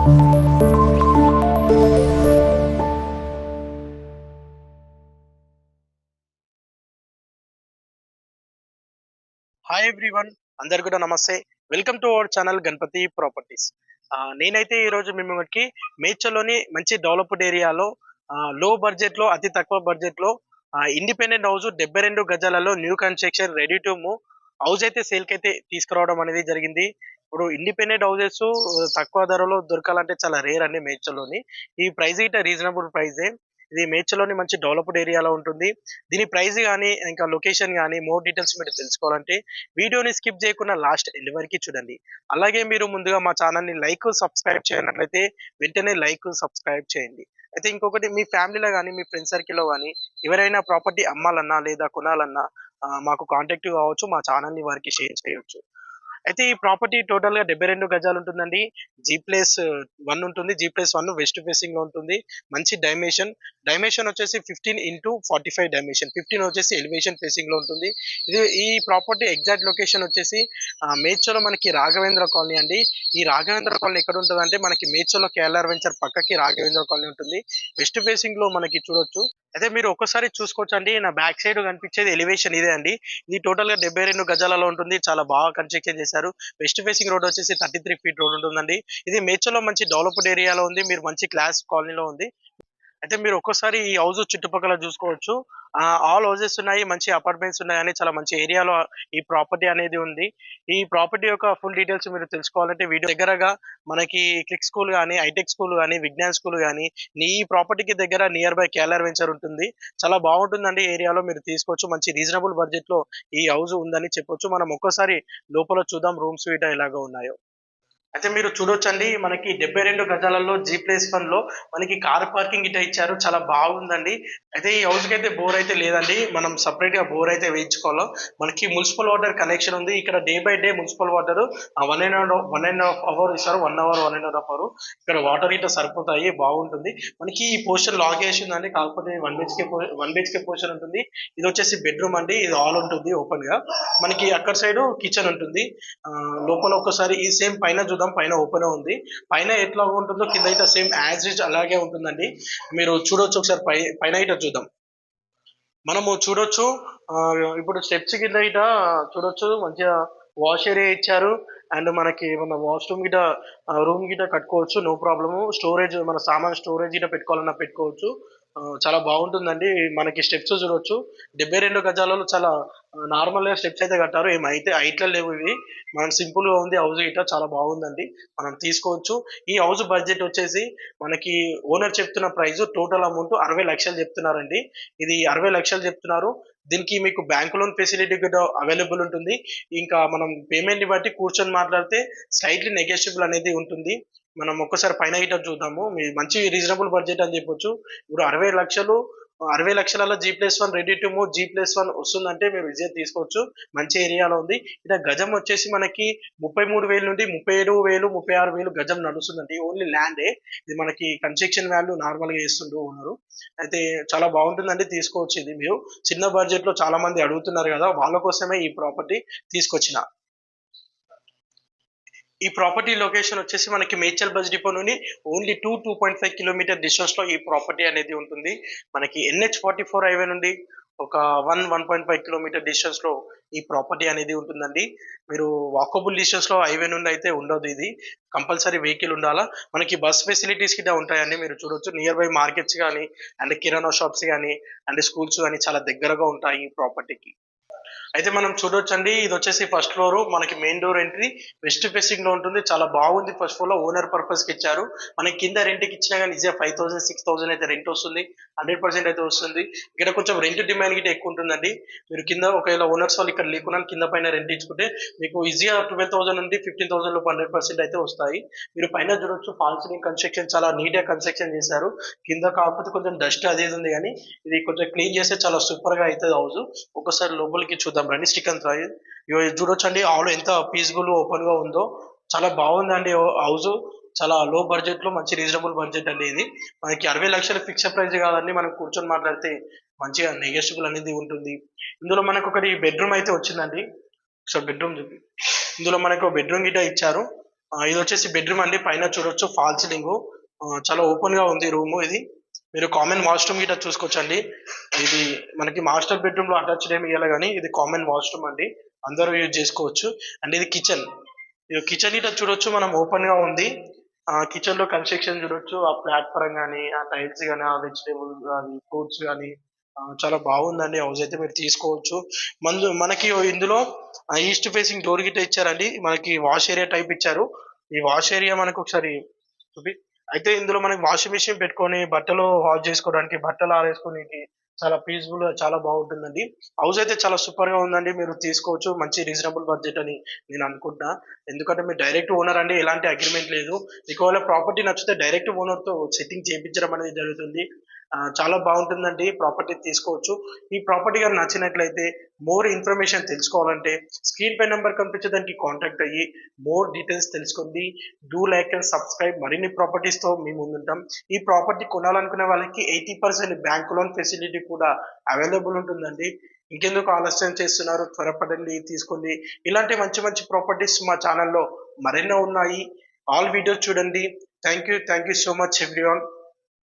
Hi everyone అందరు కూడా నమస్తే. Welcome to our channel Ganapathi properties నేనైతే ఈ రోజు మీ మేడ్చల్లోని మంచి డెవలప్డ్ ఏరియాలో లో బడ్జెట్లో అతి తక్కువ బడ్జెట్లో ఇండిపెండెంట్ హౌస్ డెబ్బై రెండు గజాలలో new construction ready to move house అయితే సేల్కి అయితే తీసుకురావడం అనేది జరిగింది. ఇప్పుడు ఇండిపెండెంట్ హౌసెస్ తక్కువ ధరలో దొరకాలంటే చాలా రేర్ అండి మేడ్చల్లోని. ఈ ప్రైస్ ఇట రీజనబుల్ ప్రైజే ఇది మేడ్చల్లోని మంచి డెవలప్డ్ ఏరియాలో ఉంటుంది. దీని ప్రైస్ కానీ ఇంకా లొకేషన్ కానీ మోర్ డీటెయిల్స్ మీరు తెలుసుకోవాలంటే వీడియోని స్కిప్ చేయకుండా లాస్ట్ ఎండ్ వరకు చూడండి. అలాగే మీరు ముందుగా మా ఛానల్ని లైక్ సబ్స్క్రైబ్ చేయనట్లయితే వెంటనే లైక్ సబ్స్క్రైబ్ చేయండి. అయితే ఇంకొకటి మీ ఫ్యామిలీలో కానీ మీ ఫ్రెండ్ సర్కిల్లో కానీ ఎవరైనా ప్రాపర్టీ అమ్మాలన్నా లేదా కొనాలన్నా మాకు కాంటాక్ట్ కావచ్చు మా ఛానల్ని వారికి షేర్ చేయొచ్చు. అయితే ఈ ప్రాపర్టీ టోటల్గా డెబ్బై రెండు గజాలు ఉంటుందండి. జీ ప్లేస్ వన్ ఉంటుంది. జీ ప్లేస్ వన్ వెస్ట్ ఫేసింగ్లో ఉంటుంది. మంచి డైమెన్షన్. డైమెన్షన్ వచ్చేసి fifteen into forty five dimension. Fifteen వచ్చేసి ఎలివేషన్ ఫేసింగ్లో ఉంటుంది. ఇది ఈ ప్రాపర్టీ ఎగ్జాక్ట్ లొకేషన్ వచ్చేసి ఆ, మనకి రాఘవేంద్ర కాలనీ అండి. ఈ రాఘవేంద్ర కాలనీ ఎక్కడ ఉంటుంది అంటే మనకి మేడ్చలో కేఎల్ఆర్ వెంచర్ పక్కకి రాఘవేంద్ర కాలనీ ఉంటుంది. వెస్ట్ ఫేసింగ్లో మనకి చూడొచ్చు. అయితే మీరు ఒక్కసారి చూసుకోవచ్చు అండి నా బ్యాక్ సైడ్ కనిపించేది ఎలివేషన్ ఇదే అండి. ఇది టోటల్గా డెబ్బై రెండు గజాలలో ఉంటుంది. చాలా బాగా కన్స్ట్రక్షన్ చేశారు. వెస్ట్ ఫేసింగ్ రోడ్ వచ్చేసి థర్టీ త్రీ ఫీట్ రోడ్ ఉంటుందండి. ఇది మేచలో మంచి డెవలప్డ్ ఏరియాలో ఉంది. మీరు మంచి క్లాస్ కాలనీలో ఉంది. అయితే మీరు ఒక్కసారి ఈ హౌస్ చుట్టుపక్కల చూసుకోవచ్చు. ఆల్ హౌసెస్ ఉన్నాయి మంచి అపార్ట్మెంట్స్ ఉన్నాయని చాలా మంచి ఏరియాలో ఈ ప్రాపర్టీ అనేది ఉంది. ఈ ప్రాపర్టీ యొక్క ఫుల్ డీటెయిల్స్ మీరు తెలుసుకోవాలంటే వీడియో దగ్గరగా మనకి క్లిక్ స్కూల్ కానీ హైటెక్ స్కూల్ కానీ విజ్ఞాన్ స్కూల్ కానీ ఈ ప్రాపర్టీకి దగ్గర నియర్ బై కేలర్ వెంచర్ ఉంటుంది. చాలా బాగుంటుందండి ఏరియాలో మీరు తీసుకోవచ్చు. మంచి రీజనబుల్ బడ్జెట్లో ఈ హౌస్ ఉందని చెప్పొచ్చు. మనం ఒక్కసారి లోపల చూద్దాం రూమ్స్ వీటా ఎలాగో ఉన్నాయో. అయితే మీరు చూడొచ్చండి మనకి డెబ్బై రెండు గజాలలో జీ ప్లేస్ వన్లో మనకి కార్ పార్కింగ్ ఇట ఇచ్చారు చాలా బాగుందండి. అయితే ఈ హౌస్కి అయితే బోర్ అయితే లేదండి మనం సపరేట్గా బోర్ అయితే వేయించుకోవాలి. మనకి మున్సిపల్ వాటర్ కనెక్షన్ ఉంది ఇక్కడ day by day municipal water one and one and half hour ఇస్తారు one hour one and half hour ఇక్కడ వాటర్ ఇట్లా సరిపోతాయి బాగుంటుంది. మనకి ఈ పోర్షన్ లాగ్ చేసిందండి కాకపోతే one BHK one BHK portion ఉంటుంది. ఇది వచ్చేసి బెడ్రూమ్ అండి ఇది ఆల్ ఉంటుంది ఓపెన్గా. మనకి అక్కడ సైడ్ కిచెన్ ఉంటుంది. ఆ, లోపల ఒకసారి ఈ సేమ్ పైన చూద్దాం. పైన ఓపెన్ ఉంది. పైన ఎట్లా ఉంటుందో కింద అయితే సేమ్ యాజ్ ఇట్ అలాగే ఉంటుందండి. మీరు చూడొచ్చు ఒకసారి పై పైన ఇట చూద్దాం. మనము చూడొచ్చు ఇప్పుడు స్టెప్స్ కింద ఇట చూడొచ్చు. మంచిగా వాష్ ఏరియా ఇచ్చారు. అండ్ మనకి మన వాష్రూమ్ గిట రూమ్ గిట కట్టుకోవచ్చు. నో ప్రాబ్లము స్టోరేజ్ మన సామాన్ స్టోరేజ్ గిట పెట్టుకోవాలన్నా పెట్టుకోవచ్చు. చాలా బాగుంటుందండి. మనకి స్టెప్స్ చూడొచ్చు. డెబ్బై రెండు గజాలలో చాలా నార్మల్గా స్టెప్స్ అయితే కట్టారు. ఏమైతే హైట్లో లేవు ఇవి. మనం సింపుల్గా ఉంది. హౌస్ గిట చాలా బాగుందండి. మనం తీసుకోవచ్చు. ఈ హౌస్ బడ్జెట్ వచ్చేసి మనకి ఓనర్ చెప్తున్న ప్రైస్ టోటల్ అమౌంట్ అరవై లక్షలు చెప్తున్నారండి. ఇది అరవై లక్షలు చెప్తున్నారు. దీనికి మీకు బ్యాంక్ లోన్ ఫెసిలిటీ కూడా అవైలబుల్ ఉంటుంది. ఇంకా మనం పేమెంట్ని బట్టి కూర్చొని మాట్లాడితే స్లైట్లీ నెగోషియబుల్ అనేది ఉంటుంది. మనం ఒక్కసారి పైన గిట చూద్దాము. మీ మంచి రీజనబుల్ బడ్జెట్ అని చెప్పొచ్చు. ఇప్పుడు అరవై లక్షలు అరవై లక్షలలో G plus one ready to move G plus one వస్తుందంటే మీరు విజయ్ తీసుకోవచ్చు. మంచి ఏరియాలో ఉంది. ఇక్కడ గజం వచ్చేసి మనకి ముప్పై మూడు వేలు నుండి ముప్పై ఏడు వేలు ముప్పై ఆరు వేలు గజం నడుస్తుందండి. ఓన్లీ ల్యాండే ఇది మనకి కన్స్ట్రక్షన్ వాల్యూ నార్మల్గా వేస్తుంటూ ఉన్నారు అయితే చాలా బాగుంటుందండి తీసుకోవచ్చు ఇది మీరు. చిన్న బడ్జెట్లో చాలా మంది అడుగుతున్నారు కదా వాళ్ళ కోసమే ఈ ప్రాపర్టీ తీసుకొచ్చిన. ఈ ప్రాపర్టీ లొకేషన్ వచ్చేసి మనకి మేడ్చల్ బస్ డిపో నుండి only two two point five kilometre డిస్టెన్స్లో ఈ ప్రాపర్టీ అనేది ఉంటుంది. మనకి ఎన్హెచ్ ఫార్టీ ఫోర్ హైవే నుండి ఒక one one point five kilometre డిస్టెన్స్లో ఈ ప్రాపర్టీ అనేది ఉంటుందండి. మీరు వాకబుల్ డిస్టెన్స్లో హైవే నుండి అయితే ఉండదు ఇది. కంపల్సరీ వెహికల్ ఉండాలా? మనకి బస్ ఫెసిలిటీస్ కింద ఉంటాయండి. మీరు చూడొచ్చు నియర్ బై మార్కెట్స్ కానీ అండ్ కిరాణా షాప్స్ కానీ అండ్ స్కూల్స్ కానీ చాలా దగ్గరగా ఉంటాయి ఈ ప్రాపర్టీకి అయితే మనం చూడొచ్చండి ఇది వచ్చేసి ఫస్ట్ ఫ్లోర్ మనకి మెయిన్ డోర్ ఎంట్రీ వెస్ట్ ఫేసింగ్లో ఉంటుంది చాలా బాగుంది ఫస్ట్ ఫ్లోర్లో ఓనర్ పర్పస్కి ఇచ్చారు. మనకి కింద రెంట్కి ఇచ్చినా కానీ ఈజీగా ఫైవ్ థౌసండ్ సిక్స్ థౌసండ్ అయితే రెంట్ వస్తుంది హండ్రెడ్ పర్సెంట్ అయితే వస్తుంది. ఇక్కడ కొంచెం రెంట్ డిమాండ్ గిట్ట ఎక్కువ ఉంటుందండి. మీరు కింద ఒకవేళ ఓనర్స్ వాళ్ళు ఇక్కడ లేకున్నా కింద పైన రెంట్ ఇచ్చుకుంటే మీకు ఈజీగా ట్వెల్వ్ థౌసండ్ నుండి ఫిఫ్టీన్ థౌసండ్ లోపు హండ్రెడ్ పర్సెంట్ అయితే వస్తాయి. మీరు పైన చూడొచ్చు ఫాల్ సీలింగ్ కన్స్ట్రక్షన్ చాలా నీట్గా కన్స్ట్రక్షన్ చేశారు. కింద కాకపోతే కొంచెం డస్ట్ అది ఇది ఉంది కానీ ఇది కొంచెం క్లీన్ చేస్తే చాలా సూపర్గా అవుతుంది హౌస్ ఒకసారి లోపలికి చూద్దాం రండి స్టిక్ అండ్ చూడొచ్చండి. హాల్ ఎంత పీస్ఫుల్ ఓపెన్గా ఉందో. చాలా బాగుందండి హౌస్. చాలా లో బడ్జెట్లో మంచి రీజనబుల్ బడ్జెట్ అండి ఇది. మనకి అరవై లక్షల ఫిక్స్డ్ ప్రైస్ కాదండి. మనం కూర్చొని మాట్లాడితే మంచిగా నెగోషియబుల్ అనేది ఉంటుంది. ఇందులో మనకు ఒకటి బెడ్రూమ్ అయితే వచ్చిందండి. ఒకసారి బెడ్రూమ్ చూపి. ఇందులో మనకు బెడ్రూమ్ గిట్ట ఇచ్చారు. ఇది వచ్చేసి బెడ్రూమ్ అండి. పైన చూడొచ్చు ఫాల్ సీలింగ్ చాలా ఓపెన్గా ఉంది రూమ్ ఇది. మీరు కామన్ వాష్రూమ్ గిట్ట చూసుకోవచ్చండి. ఇది మనకి మాస్టర్ బెడ్రూమ్లో అటాచ్డ్ ఏమి ఇవ్వాలి కానీ ఇది కామన్ వాష్రూమ్ అండి. అందరూ యూజ్ చేసుకోవచ్చు. అండ్ ఇది కిచెన్ ఇది కిచెన్ గిట్ట చూడొచ్చు మనం ఓపెన్గా ఉంది. ఆ కిచెన్లో కన్స్ట్రక్షన్ చూడొచ్చు. ఆ ప్లాట్ఫారం కానీ ఆ టైల్స్ కానీ ఆ వెజిటేబుల్ కానీ ఫ్రూట్స్ కానీ చాలా బాగుందండి. హౌస్ అయితే మీరు తీసుకోవచ్చు. మందు మనకి ఇందులో ఈస్ట్ ఫేసింగ్ డోర్ గిట్ట ఇచ్చారండి. మనకి వాష్ ఏరియా టైప్ ఇచ్చారు. ఈ వాష్ ఏరియా మనకు ఒకసారి చూపి అయితే ఇందులో మనకి వాషింగ్ మెషిన్ పెట్టుకొని బట్టలు వాష్ చేసుకోవడానికి బట్టలు ఆరేసుకోనికి చాలా పీస్ఫుల్గా చాలా బాగుంటుందండి. హౌస్ అయితే చాలా సూపర్గా ఉందండి. మీరు తీసుకోవచ్చు. మంచి రీజనబుల్ బడ్జెట్ అని నేను అనుకుంటున్నా ఎందుకంటే మీరు డైరెక్ట్ ఓనర్ అండి ఎలాంటి అగ్రిమెంట్ లేదు. ఒకవేళ ప్రాపర్టీ నచ్చితే డైరెక్ట్ ఓనర్తో సెట్టింగ్ చేయించడం అనేది జరుగుతుంది. చాలా బాగుంటుందండి ప్రాపర్టీ తీసుకోవచ్చు. ఈ ప్రాపర్టీ గారు నచ్చినట్లయితే మోర్ ఇన్ఫర్మేషన్ తెలుసుకోవాలంటే స్క్రీన్ పై నెంబర్ కనిపించే దానికి కాంటాక్ట్ అయ్యి మోర్ డీటెయిల్స్ తెలుసుకుంది డూ లైక్ అండ్ సబ్స్క్రైబ్ మరిన్ని ప్రాపర్టీస్తో మేము ముందుంటాం ఈ ప్రాపర్టీ కొనాలనుకునే వాళ్ళకి eighty percent bank loan facility కూడా అవైలబుల్ ఉంటుందండి. ఇంకెందుకు ఆలస్యం చేస్తున్నారు? త్వరపడండి తీసుకోండి. ఇలాంటి మంచి మంచి ప్రాపర్టీస్ మా ఛానల్లో మరెన్నో ఉన్నాయి. ఆల్ వీడియోస్ చూడండి. Thank you thank you so much everyone.